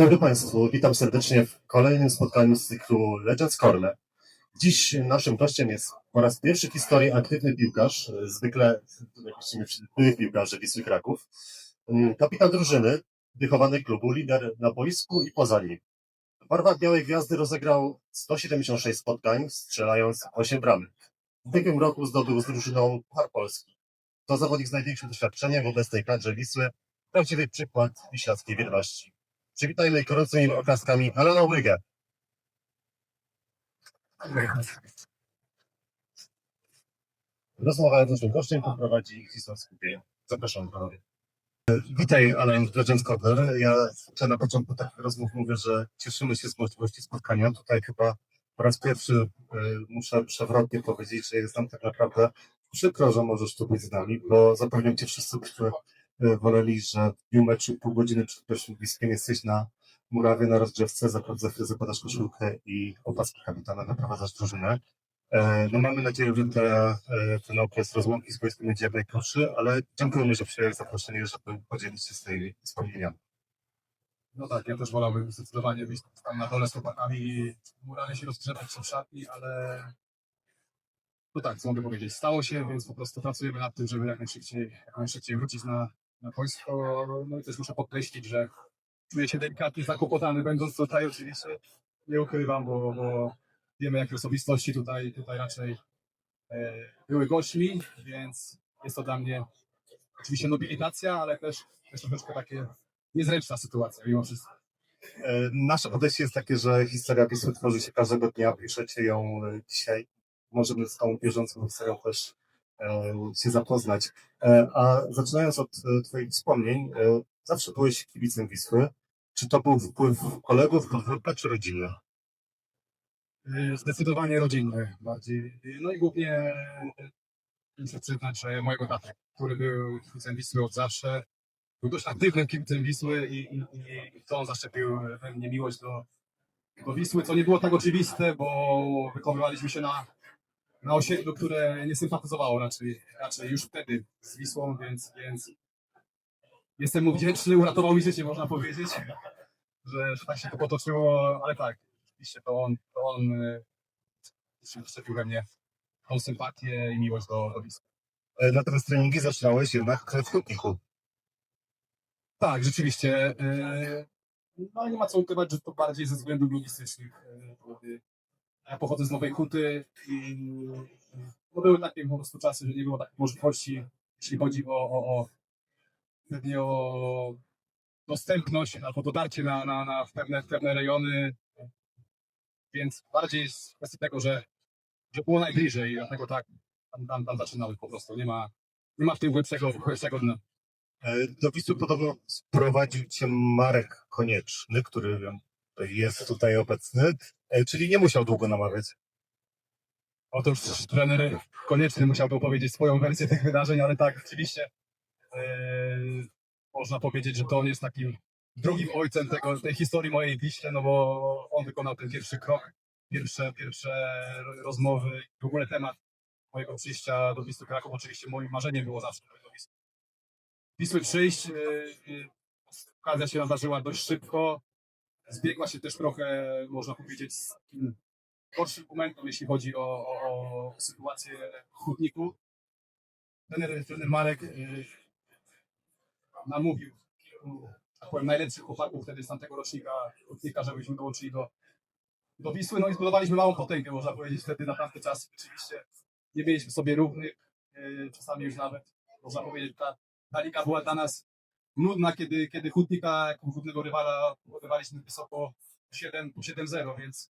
Dobry Państwu, witam serdecznie w kolejnym spotkaniu z cyklu Legends Corner. Dziś naszym gościem jest po raz pierwszy w historii aktywny piłkarz, zwykle właściwie byłych piłkarzy Wisły Kraków, kapitan drużyny, wychowany klubu, lider na boisku i poza nim. W barwach Białej Gwiazdy rozegrał 176 spotkań, strzelając 8 bramek. W ubiegłym roku zdobył z drużyną Par Polski. To zawodnik z największym doświadczeniem w obecnej kadrze Wisły, prawdziwy przykład wiślackiej wierności. Przywitajmy gorącymi oklaskami Alana Łygę. Rozmowa z naszym gościem poprowadzi Krzysztof Skupień. Zapraszam panowie. Witaj Legends Corner. Ja na początku takich rozmów mówię, że cieszymy się z możliwości spotkania. Tutaj chyba po raz pierwszy y, muszę przewrotnie powiedzieć, że jest nam tak naprawdę przykro, że możesz tu być z nami, bo zapewniam cię wszyscy byśmy y, woleli, że w dniu meczu pół godziny przed bliskiem jesteś na murawie na rozgrzewce, zakład zakładasz koszulkę i opaski kapitana, naprowadzasz drużynę. E, No mamy nadzieję, że te, e, ten okres rozłąki z boiskiem będzie jak najkrótszy, ale dziękujemy, że przyjąłeś zaproszenie, żeby podzielić się z tej wspomnieniami. No tak, ja też wolałbym zdecydowanie być tam na dole z chłopakami, muralnie się rozgrzebać w szatni, ale no tak, co mogę powiedzieć, stało się, więc po prostu pracujemy nad tym, żeby jak najszybciej, jak najszybciej wrócić na, boisko. No i też muszę podkreślić, że czuję się delikatnie zakłopotany, będąc tutaj oczywiście, nie ukrywam, bo, bo wiemy, jakie osobistości tutaj, tutaj raczej e, były gośćmi, więc jest to dla mnie oczywiście nobilitacja, ale też, też troszeczkę takie niezręczna sytuacja mimo wszystko. E, Nasze podejście jest takie, że historia Wisły tworzy się każdego dnia, piszecie ją e, dzisiaj. Możemy z tą bieżącą historią też się zapoznać. E, A zaczynając od e, Twoich wspomnień, e, zawsze byłeś kibicem Wisły. Czy to był wpływ kolegów, podwórka, czy rodziny? Zdecydowanie rodzinny bardziej. No i głównie muszę przyznać, że mojego tatę, który był kibicem Wisły od zawsze, był dość aktywnym kibicem Wisły i, i, i to on zaszczepił we mnie miłość do, do Wisły, co nie było tak oczywiste, bo wychowywaliśmy się na, na osiedlu, które nie sympatyzowało raczej, raczej już wtedy z Wisłą, więc, więc jestem mu wdzięczny, uratował mi życie, można powiedzieć, że, że tak się to potoczyło, ale tak, oczywiście to on, to on y, zaszczepił we mnie tą sympatię i miłość do, do Wisły. E, Natomiast treningi zaczynałeś jednak w Hutniku. Tak, rzeczywiście. y, No nie ma co ukrywać, że to bardziej ze względów logistycznych. Ja pochodzę z Nowej Huty i no były takie po prostu czasy, że nie było takich możliwości, jeśli chodzi o, o, o o dostępność albo dotarcie na, na, na w pewne, w pewne rejony. Więc bardziej z kwestii tego, że, że było najbliżej, dlatego tak tam, tam, tam zaczynały po prostu. Nie ma, nie ma w tym głębszego, głębszego dna. E, Do Wisły podobno sprowadził cię Marek Konieczny, który jest tutaj obecny, e, czyli nie musiał długo namawiać. Otóż trener koniecznie musiałby opowiedzieć swoją wersję tych wydarzeń, ale tak, rzeczywiście e, można powiedzieć, że to on jest takim drugim ojcem tego, tej historii mojej Wiśle, no bo on wykonał ten pierwszy krok, pierwsze, pierwsze rozmowy, w ogóle temat mojego przyjścia do Wisły Kraków. Oczywiście moim marzeniem było zawsze do Wisły, Wisły przyjść. E, okazja się nadarzyła dość szybko. Zbiegła się też trochę, można powiedzieć, z takim gorszym momentem, jeśli chodzi o, o, o sytuację w Hutniku. Trener, trener Marek y, namówił tak powiem, najlepszych chłopaków wtedy z tamtego rocznika żebyśmy dołączyli do, do Wisły. No i zbudowaliśmy małą potęgę, można powiedzieć, wtedy na tamte czasy. Oczywiście nie mieliśmy sobie równych, y, czasami już nawet, można powiedzieć, ta, ta liga była dla nas nudna, kiedy, kiedy Hutnika, jako głównego rywala, podawaliśmy wysoko 7 po 7-0, więc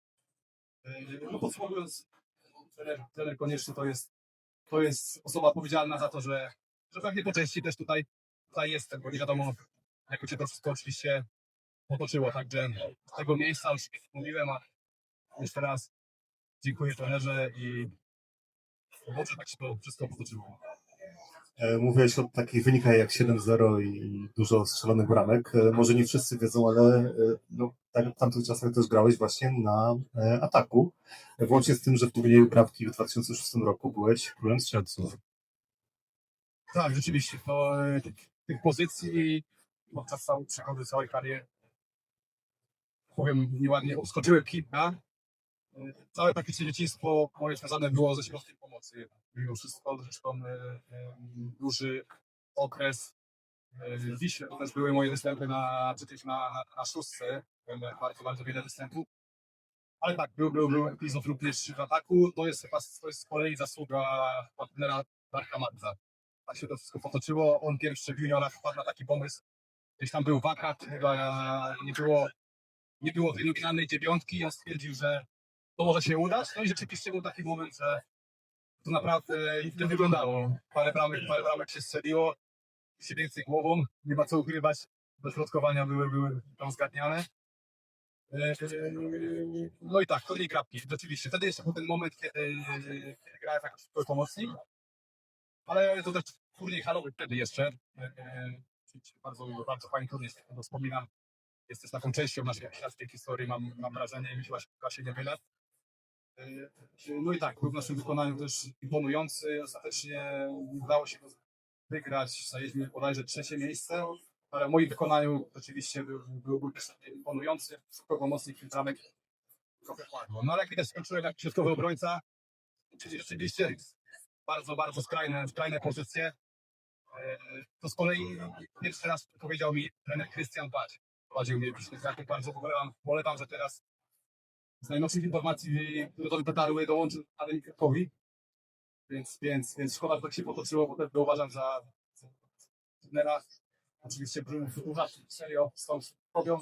Yy, No podsumowując, trener konieczny to jest, to jest osoba odpowiedzialna za to, że, że pewnie po części też tutaj, tutaj jestem, bo nie wiadomo, jak się to wszystko oczywiście potoczyło. Także z tego miejsca już mówiłem, a jeszcze raz dziękuję trenerze i dobrze tak się to wszystko potoczyło. E, Mówiłeś o takich wynikach jak 7-0 i dużo strzelonych bramek. E, Może nie wszyscy wiedzą, ale e, no, tak w tamtych czasach też grałeś właśnie na ataku. Włącznie z tym, że w turnieju brawki w 2006 roku byłeś królem strzelców. Tak, rzeczywiście, to tych, pozycji podczas całej całej kariery powiem nieładnie, odskoczyłem kilka. Całe praktycznie dzieciństwo moje związane było ze środkiem pomocy. Mimo wszystko zresztą e, e, duży okres e, w Wiśle. To też były moje występy na, też na, na, na bardzo, bardzo wiele występów. Ale tak, był, był, był epizod również w ataku. To jest, chyba, to jest z kolei zasługa partnera Darka Madza. Tak się to wszystko potoczyło. On pierwszy w juniorach wpadł na taki pomysł. Gdzieś tam był wakat, chyba nie było, nie było wylubianej dziewiątki on stwierdził, że to może się udać. No i rzeczywiście był taki moment, że to naprawdę źle wyglądało. Parę bramek, parę bramek się strzeliło. Się więcej głową, nie ma co ukrywać. Dośrodkowania były, były tam zgadniane. E, No i tak, to nie krapki, rzeczywiście. Wtedy jeszcze był ten moment, kiedy, kiedy grałem jako środkowy pomocnik. Ale to też turniej halowy wtedy jeszcze. E, e, Bardzo, bardzo fajny turniej, to wspominam. Jest też taką częścią naszej, naszej historii, mam, mam wrażenie, i się nie mylę. E, No i tak, był w naszym wykonaniu też imponujący. Ostatecznie udało się go wygrać. Zajęliśmy bodajże trzecie miejsce. Ale w moim wykonaniu oczywiście był, był, był też imponujący. Pomocnik filtramek. Trochę. No ale jak widać skończyłem jak środkowy obrońca. Czyli rzeczywiście bardzo, bardzo skrajne, skrajne pozycje. E, To z kolei pierwszy raz powiedział mi trener Krystian Bać. Prowadził mnie w. Bardzo polecam, polecam, że teraz z najnowszych informacji, które do dotarły, dołączył Adam Kirkowi. Więc, więc, więc szkoda, że tak się potoczyło, bo też go uważam za, trenera. Oczywiście uważam serio z tą robią.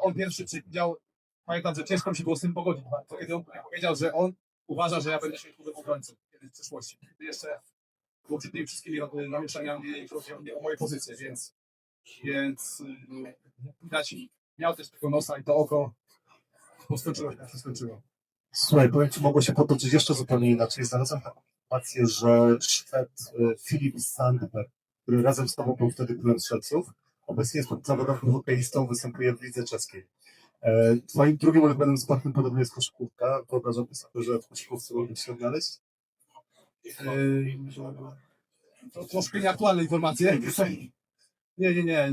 On pierwszy przyjechał, pamiętam, że ciężko mi się było z tym pogodzić. To kiedy on powiedział, że on uważa, że ja będę się klubem obrońcą w przyszłości. Kiedy jeszcze było przed tymi wszystkimi namieszaniami o moje pozycje, więc więc yy, widać, miał też tego nosa i to oko Słuchaj, powiem Ci, mogło się potoczyć jeszcze zupełnie inaczej. Znalazłem taką informację, że Szwed e, Filip Sandberg, który razem z Tobą był wtedy królem strzelców, obecnie jest zawodowym hokeistą, występuje w lidze czeskiej. E, Twoim drugim ulubionym sportem podobnie jest koszykówka. Wyobrażam sobie, że w koszykówce mogę się odnaleźć. Yy, to troszkę nieaktualne informacje. Nie, nie, nie.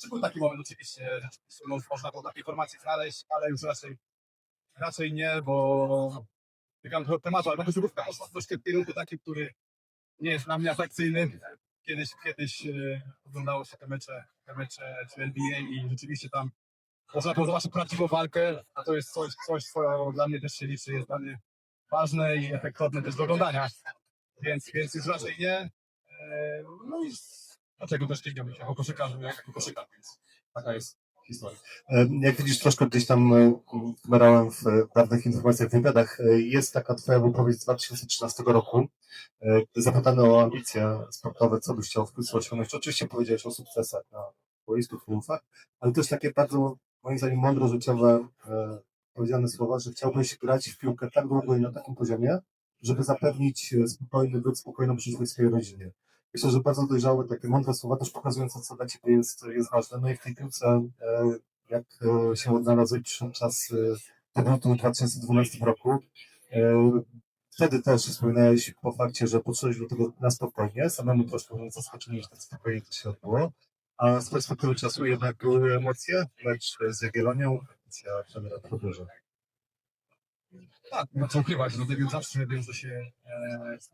Czy był taki moment oczywiście, że mo- można było takie informacje znaleźć, ale już raczej, raczej nie, bo tykam trochę tematu, ale koszykówka poszła troszkę w kierunku takim, który nie jest dla mnie atrakcyjny. Kiedyś, kiedyś yy, oglądało się te mecze, te mecze czy NBA i rzeczywiście tam można było zobaczyć prawdziwą walkę, a to jest coś, coś, co dla mnie też się liczy, jest dla mnie ważne i efektowne też do oglądania. Więc, więc już raczej nie. Eee, No i dlaczego też nie się jako koszykarzu, jak jako koszykarz, więc taka jest historia. E, Jak widzisz, troszkę gdzieś tam e, wmerałem w e, pewnych informacjach, w wywiadach. E, Jest taka Twoja wypowiedź z 2013 roku. E, Zapytany o ambicje sportowe, co byś chciał w końcu osiągnąć. Oczywiście powiedziałeś o sukcesach na boisku, triumfach, ale też takie bardzo, moim zdaniem, mądro życiowe e, powiedziane słowa, że chciałbyś grać w piłkę tak długo i na takim poziomie, żeby zapewnić e, spokojny byt, spokojną przyszłość swojej rodzinie. Myślę, że bardzo dojrzałe, takie mądre słowa, też pokazujące, co dla Ciebie jest, jest ważne. No i w tej piłce, e, jak e, się odnalazłeś, czas powrotu w 2012 roku. E, Wtedy też wspominałeś po fakcie, że podszedłeś do tego na spokojnie, samemu troszkę zaskoczony, że tak spokojnie to się odbyło. A z perspektywy czasu jednak były emocje, mecz z Jagiellonią, akcja trenera Podróży. Tak, no co ukrywać, no debiut zawsze wiąże się e, z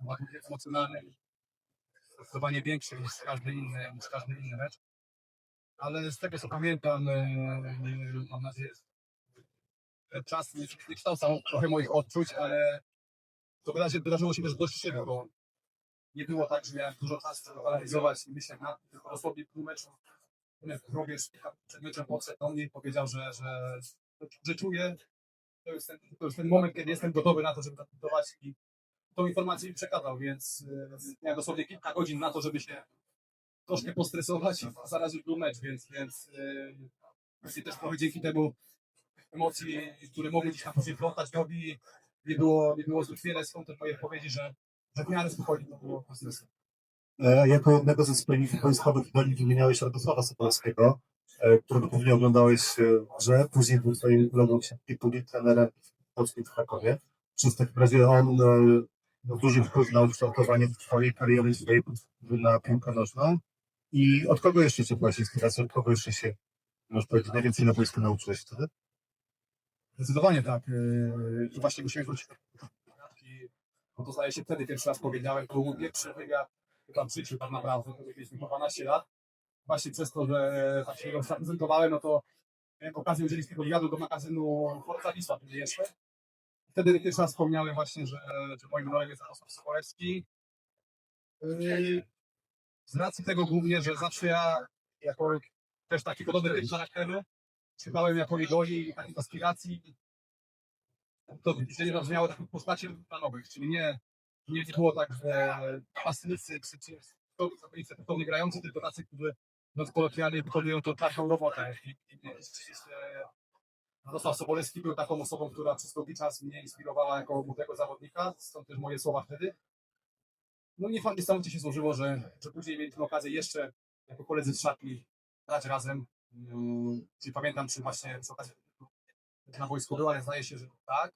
emocjonalnym, zdecydowanie większy niż każdy inny, niż każdy inny mecz. Ale z tego co pamiętam, e, e, mam nadzieję, czas nie, nie kształcał trochę moich odczuć, ale to wydarzy, wydarzyło się też dość szybko, bo nie było tak, że miałem dużo czasu, żeby analizować i myśleć tym, tylko dosłownie pół meczu. Robisz przed meczem podszedł do mnie i powiedział, że, że, że to jest, ten, to jest ten moment, kiedy jestem gotowy na to, żeby zadebiutować i tą informację mi przekazał, więc e, miałem dosłownie kilka godzin na to, żeby się troszkę postresować, a zaraz już był mecz, więc, więc właśnie też trochę dzięki temu emocji, które mogły gdzieś tam później wplątać nogi, nie było, nie było zbyt wiele, stąd te moje powiedzi, że, że w miarę spokojnie to było po stresu. E, Jako jednego ze wspólników wojskowych idoli wymieniałeś Radosława Sobolskiego, e, którego pewnie oglądałeś w grze. Później był twoim kolegą puli, trenerem polskim w Krakowie. Czy w takim razie on miał duży wpływ na ukształtowanie twojej kariery, swojej podstawy na piłkę nożną? I od kogo jeszcze czerpałeś inspirację? Od kogo jeszcze się Możesz powiedzieć, najwięcej na boisku nauczyłeś wtedy? Zdecydowanie tak. Yy, I właśnie musimy wrócić. No to zdaje się wtedy pierwszy raz powiedziałem, to był pierwszy wywiad chyba w życiu tak naprawdę, to po 12 lat. Właśnie przez to, że tak się go zaprezentowałem, no to miałem okazję udzielić tego wywiadu do magazynu Forza Wisła, gdzie jeszcze. Wtedy pierwszy raz wspomniałem właśnie, że, że moim idolem jest Sokołewski. Yy, Z racji tego głównie, że zawsze ja jako też taki podobny typ charakteru szukałem jako idoli i takich aspiracji. To widzenie rozwijało takich postaci planowych, czyli nie, nie było tak, że pasynicy czy czy zawodnicy grający, tylko tacy, którzy no, kolokwialnie wykonują to taką robotę. I, i, i Radosław Sobolewski był taką osobą, która przez długi czas mnie inspirowała jako młodego zawodnika, stąd też moje słowa wtedy. No i fajnie niesamowicie się złożyło, że, że później mieliśmy okazję jeszcze jako koledzy z szatni grać razem. Mm, Czyli pamiętam, czy właśnie przy okazji na wojsku był, ale zdaje się, że tak.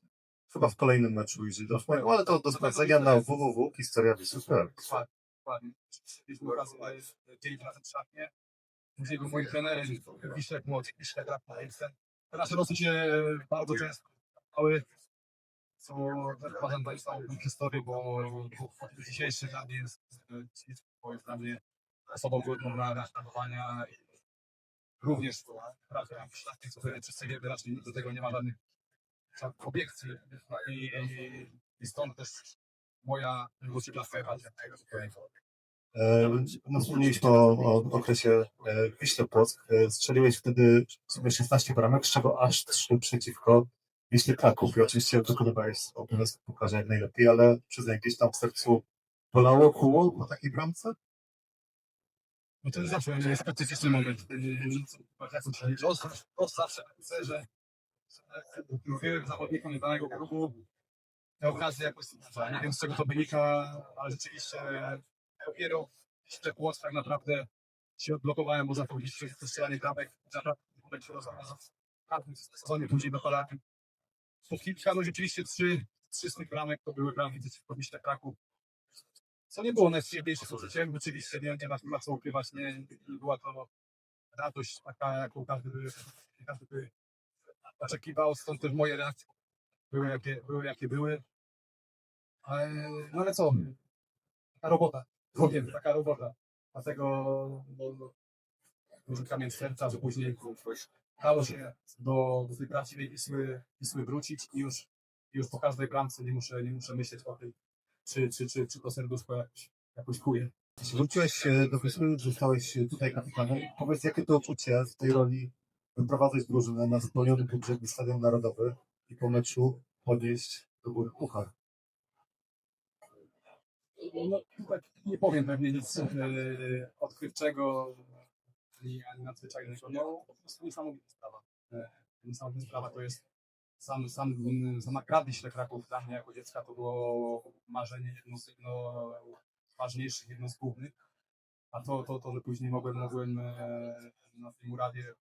Chyba w kolejnym meczu Easy doszło, ale to do sprawdzenia na www historia Wisły.pl. Dokładnie. Mieliśmy okazję dzielić razem szatnie. Później był moim trenerem, Wiszek Młodzi, Wiszek. Te nasze losy się bardzo często ale co uważam za istotną historię, bo dzisiejszy dla mnie jest, jest, dla mnie osobą godną na naśladowania. Również pracę w szlachcie, co wszyscy wiemy, raczej do tego nie ma żadnych obiekcji. I, i, i stąd też moja motywacja jechania tego E, No, wspomnieliśmy o, o okresie e, Wiśle Płock. E, Strzeliłeś wtedy w sumie 16 bramek, z czego aż 3 przeciwko Wiśle Kraków. I oczywiście wykonywałeś obowiązek pokaże jak najlepiej, ale przyznaj, gdzieś tam w sercu bolało, kuło po takiej bramce? No to jest zawsze jest specyficzny moment. To zawsze chcę, że mówiłem zawodnikom danego klubu miał okazję jakoś, nie wiem z czego to wynika, ale rzeczywiście dopiero źle płot tak naprawdę się odblokowałem, można powiedzieć, przez to strzelanie. W każdym sezonie później do Polaki. Po kilka, no rzeczywiście trzy, trzy z tych bramek to były bramki przeciwko Kraków. Co nie było najprzyjemniejszym uczuciem, rzeczywiście nie, nie, ma, nie ma co ukrywać, nie, nie była to radość taka, jaką każdy by, każdy by oczekiwał, stąd też moje reakcje były jakie były. Jakie były. Ale, no ale co, taka robota, powiem, taka robota. Dlatego no, no, duży kamień serca, że później dało się do, do tej prawdziwej Wisły, Wisły wrócić i już, już po każdej bramce nie muszę, nie muszę myśleć o tym, czy, czy, czy, czy to serduszko jakoś, jakoś kuje. Wróciłeś e, do Wisły, zostałeś tutaj kapitanem. Powiedz, jakie to uczucie w tej roli wyprowadzać drużynę na zapełniony budżet Stadion Narodowy i po meczu podnieść do góry puchar? No, tutaj nie powiem pewnie nic e, odkrywczego ani, ani nadzwyczajnego. No, po prostu niesamowita sprawa. E, niesamowita sprawa to jest sam, sam, sama gra Wiśle Kraków dla mnie jako dziecka to było marzenie jedno z jedno ważniejszych, jedno z głównych. A to, to, to że później mogłem, mogłem e, na tej murawie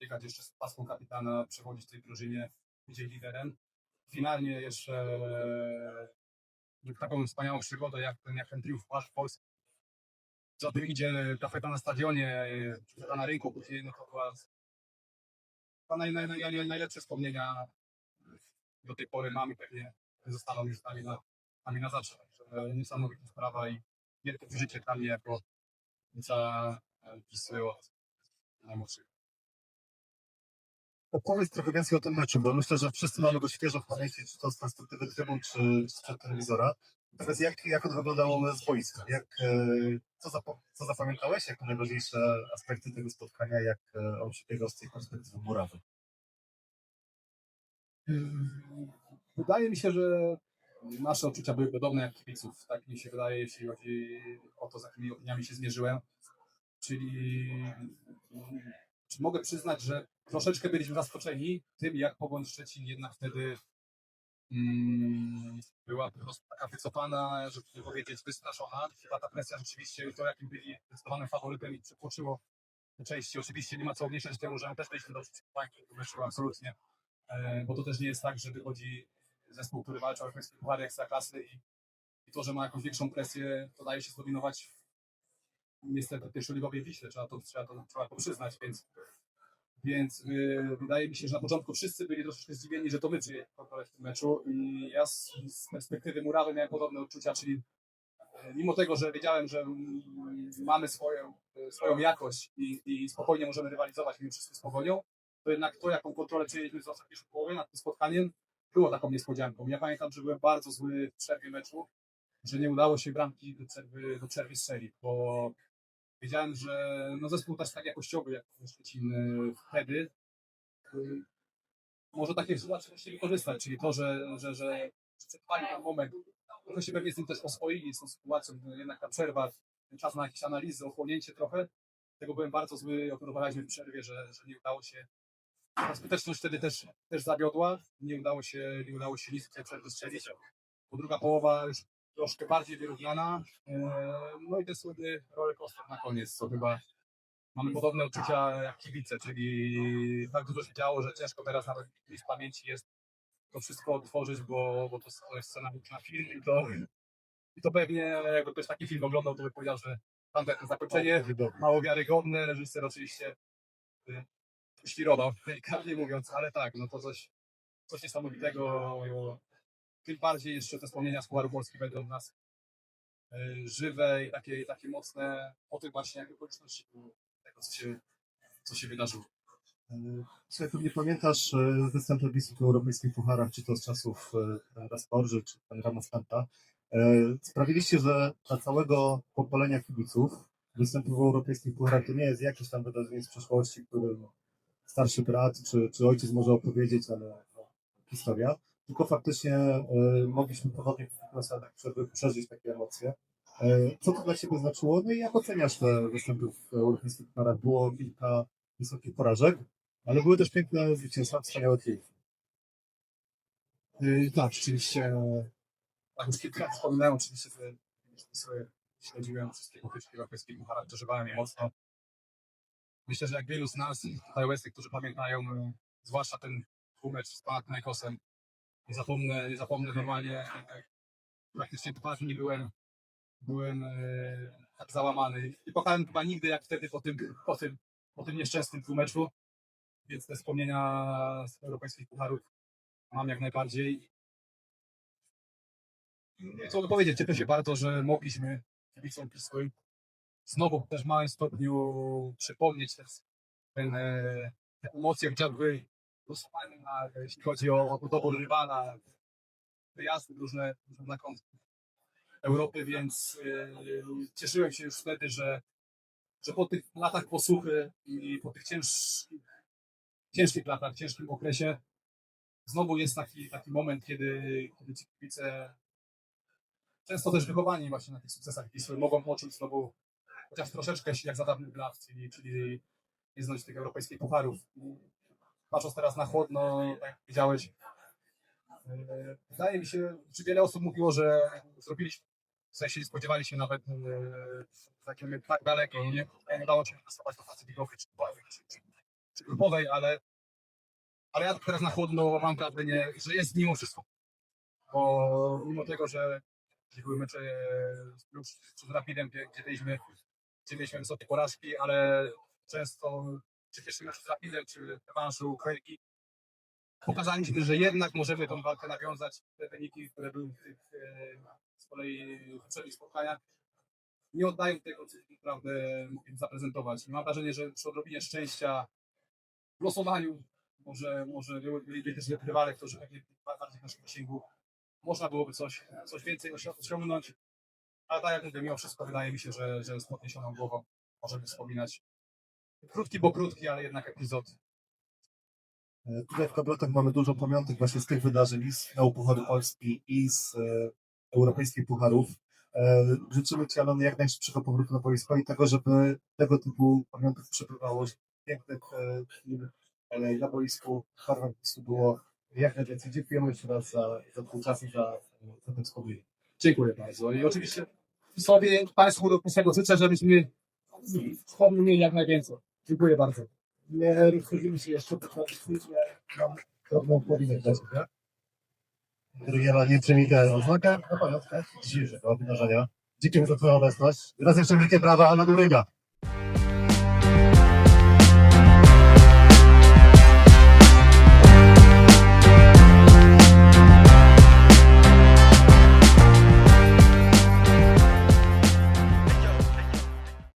biegać jeszcze z paską kapitana, przewodzić tej drużynie, jej liderem. Finalnie jeszcze taką wspaniałą przygodę, jak ten, jak ten triumf Płasz Polski. Za tym idzie tafeta na stadionie, tafeta na rynku, później no to była naj, naj, naj, naj, najlepsze wspomnienia do tej pory mam i pewnie zostaną już z nami na, nami na zawsze. Niesamowita sprawa i wielkie przeżycie dla mnie jako za Wisły od najmłodszych. Opowiedz trochę więcej o tym meczu, bo myślę, że wszyscy mamy go świeżo w pamięci, czy to z perspektywy trybun, czy z przed telewizora. Teraz jak, jak to wyglądało z boiska? Jak, e, co, co zapamiętałeś jako najważniejsze aspekty tego spotkania, jak e, on przebiegał z tej perspektywy murawy? Wydaje mi się, że nasze odczucia były podobne jak kibiców. Tak mi się wydaje, jeśli chodzi o to, z jakimi opiniami się zmierzyłem. Czyli czy mogę przyznać, że troszeczkę byliśmy zaskoczeni tym, jak Pogoń Szczecin jednak wtedy mm, była taka wycofana, żeby nie powiedzieć wystraszona. Chyba ta presja rzeczywiście to, jakim byli zdecydowanym faworytem i przekroczyło te części. Oczywiście nie ma co obniżać temu, że my też byliśmy dobrze przygotowani, to wyszło absolutnie. E, bo to też nie jest tak, że wychodzi zespół, który walczy o europejskie puchary ekstraklasy i, i to, że ma jakąś większą presję, to daje się zdominować niestety pierwszoligowej Wiśle, trzeba to, trzeba to, trzeba to przyznać, więc Więc y, wydaje mi się, że na początku wszyscy byli troszeczkę zdziwieni, że to my kontrolę w tym meczu. I ja z, z perspektywy Murawy miałem podobne odczucia, czyli e, mimo tego, że wiedziałem, że mm, mamy swoją, e, swoją jakość i, i spokojnie możemy rywalizować mimo wszystko z Pogonią, to jednak to, jaką kontrolę przyjęliśmy z pierwszej połowy nad tym spotkaniem, było taką niespodzianką. Ja pamiętam, że byłem bardzo zły w przerwie meczu, że nie udało się bramki do przerwy, do przerwy strzelić, bo wiedziałem, że no zespół też tak jakościowy jak Szczecin y, wtedy y, może takie właśnie wykorzystać, czyli to, że, że, że przetrwali ten moment, trochę się pewnie z tym też oswoili, z tą sytuacją, no jednak ta przerwa, ten czas na jakieś analizy, ochłonięcie trochę, tego byłem bardzo zły, odnotowaliśmy w przerwie, że, że nie udało się. Ta skuteczność wtedy też, też zawiodła, nie udało się, nie udało się nic w tej przerwy strzelić, bo druga połowa już troszkę bardziej wyrównana. E, No i ten słynny rollercoaster na koniec, co chyba mamy podobne odczucia jak kibice, czyli tak dużo się działo, że ciężko teraz nawet w pamięci jest to wszystko odtworzyć, bo, bo to jest scenariusz na film i to, i to pewnie jakby ktoś taki film oglądał, to by powiedział, że tam to zakończenie mało wiarygodne, reżyser oczywiście y, świrował, delikatnie mówiąc, ale tak, no to coś, coś niesamowitego. Tym bardziej jeszcze te wspomnienia z Pucharu Polski będą w nas y, żywe i takie, takie mocne po tym właśnie okoliczności tego, co się, co się wydarzyło. Słuchaj, pewnie pamiętasz e, występy Wisły w europejskich pucharach, czy to z czasów e, Rasporży, czy Ramos Kanta. Sprawiliście, że dla całego pokolenia kibiców występy w europejskich pucharach to nie jest jakieś tam wydarzenie z przeszłości, którym starszy brat czy, czy ojciec może opowiedzieć, ale no, historia. Tylko faktycznie e, mogliśmy ponownie w tych przerwy przeżyć takie emocje. E, Co to dla Ciebie znaczyło? No i jak oceniasz te występy w europejskich pucharach? Było kilka wysokich porażek, ale były też piękne zwycięstwa, wspaniałe triumfy. Yy, tak, rzeczywiście. Tak, już kilka wspominałem, oczywiście, że sobie śledziłem wszystkie potyczki europejskie pucharach, przeżywałem je mocno. Myślę, że jak wielu z nas, iOS-y, którzy pamiętają, zwłaszcza ten dwumecz z Panathinaikosem, nie zapomnę, nie zapomnę normalnie, jak praktycznie dwa dni byłem, byłem tak załamany. Nie płakałem chyba nigdy jak wtedy po tym, po tym, po tym nieszczęsnym dwumeczu, więc te wspomnienia z europejskich pucharów mam jak najbardziej. Co by powiedzieć, cieszę się bardzo, że mogliśmy kibicom Pisły znowu też w małym stopniu przypomnieć ten, te emocje chociażby głosowania, jeśli chodzi o, o dobór rywala, wyjazdy różne, różne na kąt Europy, więc e, cieszyłem się już wtedy, że, że po tych latach posłuchy i po tych ciężkich, ciężkich latach, ciężkim okresie znowu jest taki, taki moment, kiedy, kiedy ci kibice często też wychowani właśnie na tych sukcesach Wisły mogą poczuć znowu chociaż troszeczkę jak za dawnych lat, czyli, czyli nie znać tych europejskich pucharów. Patrząc teraz na chłodno, tak jak powiedziałeś, e, wydaje mi się, czy wiele osób mówiło, że zrobiliśmy, w sensie spodziewali się nawet e, tak daleko, nie, nie udało się nastosować do fazy ligowej czy, czy, czy, grupowej, ale, ale ja teraz na chłodno mam wrażenie, że jest mimo wszystko. Bo mimo tego, że były mecze już z Rapidem, gdzie, mieliśmy, gdzie mieliśmy wysokie porażki, ale często czy pierwszy mecz z Rapidem, czy rewanszu Helki, pokazaliśmy, że jednak możemy tą walkę nawiązać. Te wyniki, które były w tych e, z kolei w poprzednich spotkaniach, nie oddają tego, co tak naprawdę mogliśmy zaprezentować. Mam wrażenie, że przy odrobinie szczęścia w losowaniu może, może były, byli też rywale, którzy pewnie bardziej w naszym zasięgu można byłoby coś, coś więcej osią- osiągnąć. Ale tak jak mówię, mimo wszystko wydaje mi się, że, że z podniesioną głową możemy wspominać. Krótki, bo krótki, ale jednak epizod. E, Tutaj w Kablotach mamy dużo pamiątek właśnie z tych wydarzeń, i z finału Pucharu Polski, i z e, europejskich pucharów. E, życzymy Ci, Alon, jak najszybszego powrotu na boisko i tego, żeby tego typu pamiątek przebywało, pięknych e, chwil e, na boisku Harvard było jak najwięcej. Dziękujemy jeszcze raz za, za ten czas i za, za ten wspomnienie. Dziękuję bardzo. I oczywiście sobie Państwu do tego życzę, żebyśmy wspomnieli jak najwięcej. Dziękuję bardzo. Nie rozchodzimy się jeszcze po tradycyjnie. Mam drobną powinność dla Ciebie. Drugiela nie przemika oznaka na pamiątkę dzisiejszego wydarzenia. Dziękuję za Twoją obecność. Raz jeszcze wielkie brawa na Duryga.